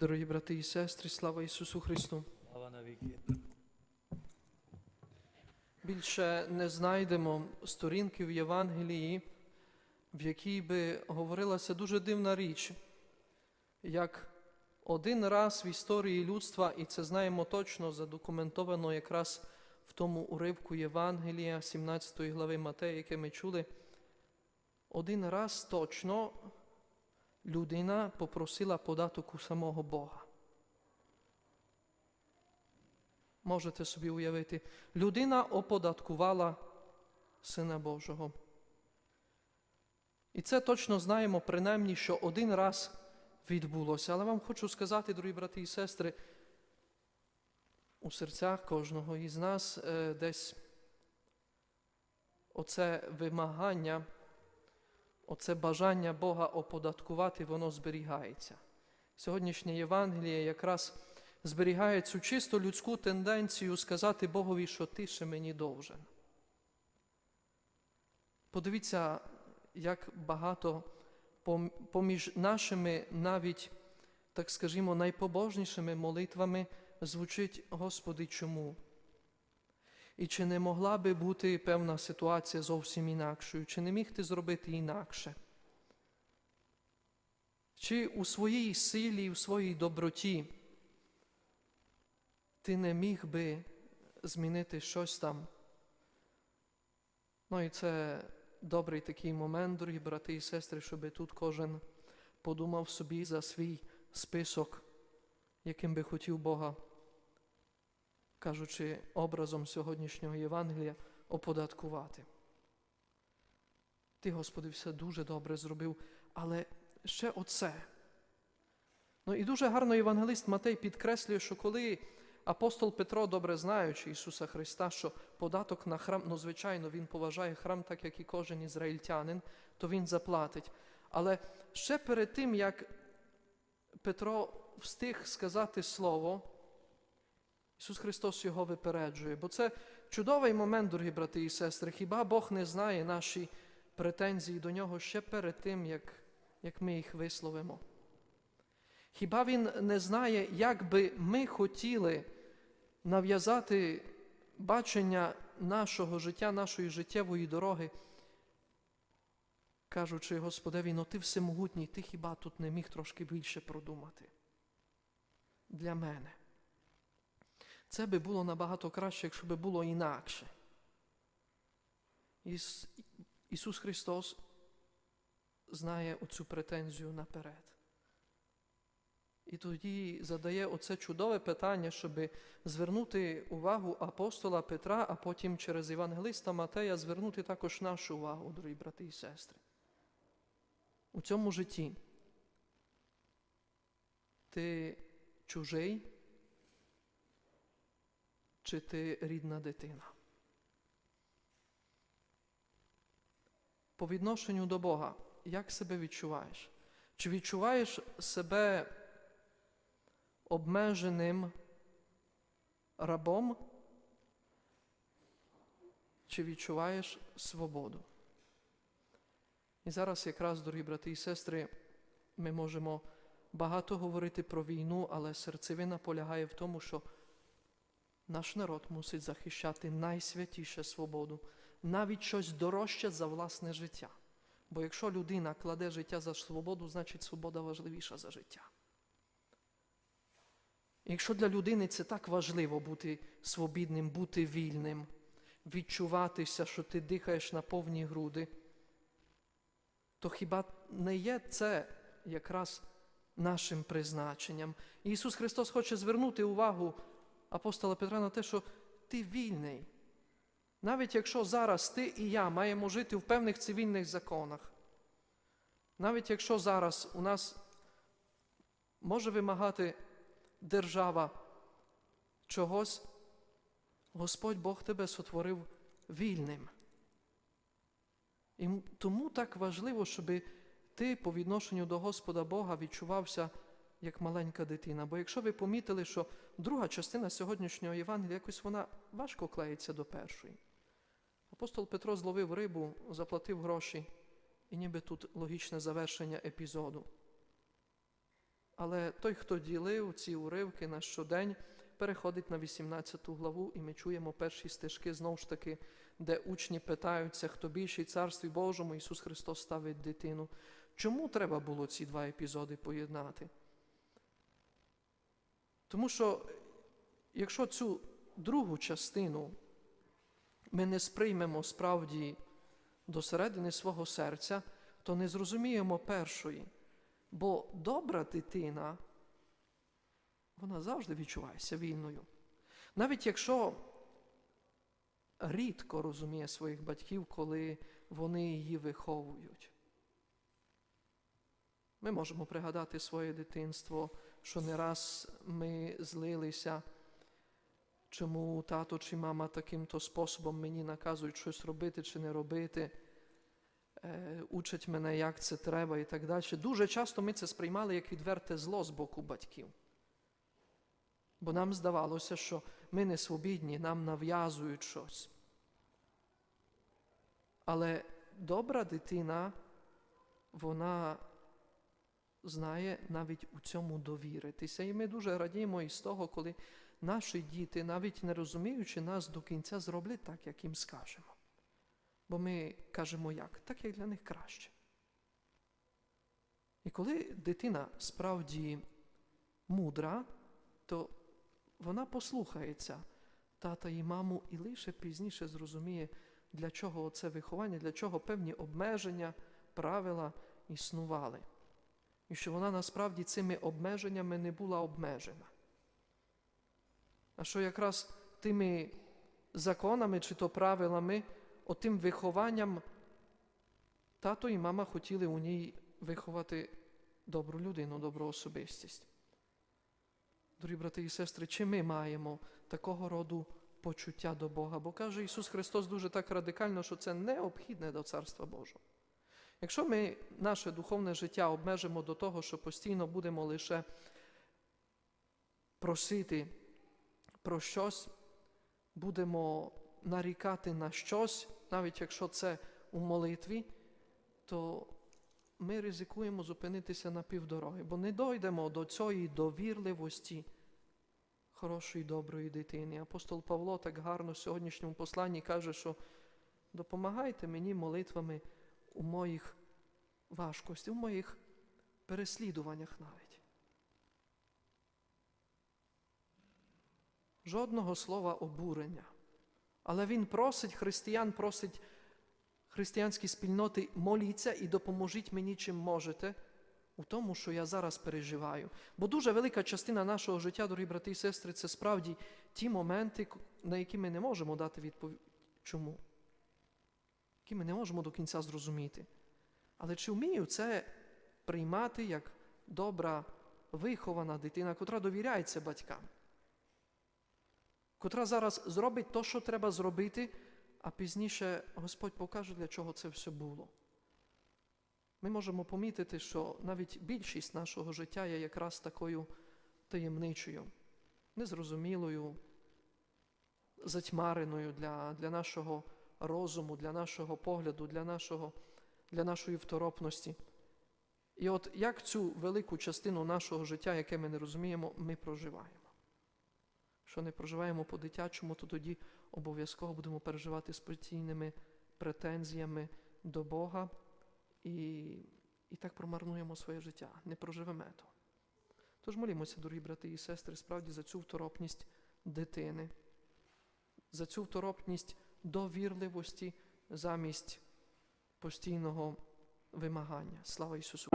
Дорогі брати і сестри, слава Ісусу Христу! Слава навіки. Більше не знайдемо сторінки в Євангелії, в якій би говорилася дуже дивна річ, як один раз в історії людства, і це знаємо точно, задокументовано якраз в тому уривку Євангелія 17 глави Матея, яке ми чули, один раз точно людина попросила податок у самого Бога. Можете собі уявити, людина оподаткувала Сина Божого. І це точно знаємо, принаймні, що один раз відбулося. Але вам хочу сказати, дорогі брати і сестри, у серцях кожного із нас е, десь оце вимагання, оце бажання Бога оподаткувати, воно зберігається. Сьогоднішнє Євангеліє якраз зберігає цю чисто людську тенденцію сказати Богові, що ти ще мені довжен. Подивіться, як багато поміж нашими навіть, так скажімо, найпобожнішими молитвами звучить Господи, чому? І чи не могла би бути певна ситуація зовсім інакшою, чи не міг ти зробити інакше? Чи у своїй силі, у своїй доброті ти не міг би змінити щось там? Ну і це добрий такий момент, дорогі брати і сестри, щоб тут кожен подумав собі за свій список, яким би хотів Бога, кажучи образом сьогоднішнього Євангелія, оподаткувати. Ти, Господи, все дуже добре зробив, але ще оце. Ну і дуже гарно євангелист Матей підкреслює, що коли апостол Петро, добре знаючи Ісуса Христа, що податок на храм, ну, звичайно, він поважає храм, так як і кожен ізраїльтянин, то він заплатить. Але ще перед тим, як Петро встиг сказати слово, Ісус Христос його випереджує. Бо це чудовий момент, дорогі брати і сестри. Хіба Бог не знає наші претензії до нього ще перед тим, як, як ми їх висловимо? Хіба Він не знає, як би ми хотіли нав'язати бачення нашого життя, нашої життєвої дороги, кажучи, Господеві, ну ти всемогутній, ти хіба тут не міг трошки більше продумати? Для мене. Це би було набагато краще, якщо би було інакше. Іс... Ісус Христос знає оцю претензію наперед. І тоді задає оце чудове питання, щоб звернути увагу апостола Петра, а потім через Євангелиста Матея звернути також нашу увагу, дорогі брати і сестри. У цьому житті ти чужий чи ти рідна дитина? По відношенню до Бога, як себе відчуваєш? Чи відчуваєш себе обмеженим рабом, чи відчуваєш свободу? І зараз, якраз, дорогі брати і сестри, ми можемо багато говорити про війну, але серцевина полягає в тому, що наш народ мусить захищати найсвятіше свободу, навіть щось дорожче за власне життя. Бо якщо людина кладе життя за свободу, значить свобода важливіша за життя. Якщо для людини це так важливо бути свобідним, бути вільним, відчуватися, що ти дихаєш на повні груди, то хіба не є це якраз нашим призначенням? Ісус Христос хоче звернути увагу апостола Петра на те, що ти вільний. Навіть якщо зараз ти і я маємо жити в певних цивільних законах, навіть якщо зараз у нас може вимагати держава чогось, Господь Бог тебе сотворив вільним. І тому так важливо, щоб ти по відношенню до Господа Бога відчувався як маленька дитина. Бо якщо ви помітили, що друга частина сьогоднішнього Євангелія якось вона важко клеїться до першої. Апостол Петро зловив рибу, заплатив гроші, і ніби тут логічне завершення епізоду. Але той, хто ділив ці уривки на щодень, переходить на 18 главу, і ми чуємо перші стежки знову ж таки, де учні питаються, хто більший царстві Божому, Ісус Христос ставить дитину. Чому треба було ці два епізоди поєднати? Тому що, якщо цю другу частину ми не сприймемо справді до середини свого серця, то не зрозуміємо першої. Бо добра дитина, вона завжди відчувається вільною. Навіть якщо рідко розуміє своїх батьків, коли вони її виховують. Ми можемо пригадати своє дитинство, що не раз ми злилися, чому тато чи мама таким-то способом мені наказують щось робити чи не робити, е, учать мене, як це треба і так далі. Дуже часто ми це сприймали як відверте зло з боку батьків. Бо нам здавалося, що ми не свобідні, нам нав'язують щось. Але добра дитина, вона знає навіть у цьому довіритися. І ми дуже радіємо із того, коли наші діти, навіть не розуміючи нас до кінця, зроблять так, як їм скажемо. Бо ми кажемо як? Так, як для них краще. І коли дитина справді мудра, то вона послухається тата і маму і лише пізніше зрозуміє, для чого це виховання, для чого певні обмеження, правила існували. І що вона насправді цими обмеженнями не була обмежена. А що якраз тими законами чи то правилами, отим вихованням тато і мама хотіли у ній виховати добру людину, добру особистість. Дорогі брати і сестри, чи ми маємо такого роду почуття до Бога? Бо каже Ісус Христос дуже так радикально, що це необхідне до Царства Божого. Якщо ми наше духовне життя обмежимо до того, що постійно будемо лише просити про щось, будемо нарікати на щось, навіть якщо це у молитві, то ми ризикуємо зупинитися на півдороги, бо не дойдемо до цієї довірливості хорошої, доброї дитини. Апостол Павло так гарно в сьогоднішньому посланні каже, що допомагайте мені молитвами у моїх важкостях, у моїх переслідуваннях навіть. Жодного слова обурення. Але він просить християн, просить християнські спільноти, моліться і допоможіть мені, чим можете, у тому, що я зараз переживаю. Бо дуже велика частина нашого життя, дорогі брати і сестри, це справді ті моменти, на які ми не можемо дати відповідь. Чому? Які ми не можемо до кінця зрозуміти. Але чи вмію це приймати як добра, вихована дитина, котра довіряється батькам? Котра зараз зробить те, що треба зробити, а пізніше Господь покаже, для чого це все було. Ми можемо помітити, що навіть більшість нашого життя є якраз такою таємничою, незрозумілою, затьмареною для, для нашого розуму, для нашого погляду, для, нашого, для нашої второпності. І от як цю велику частину нашого життя, яке ми не розуміємо, ми проживаємо. Що не проживаємо по-дитячому, то тоді обов'язково будемо переживати з постійними претензіями до Бога і, і так промарнуємо своє життя, не проживемо то. Тож молімося, дорогі брати і сестри, справді за цю второпність дитини, за цю второпність довірливості замість постійного вимагання. Слава Ісусу!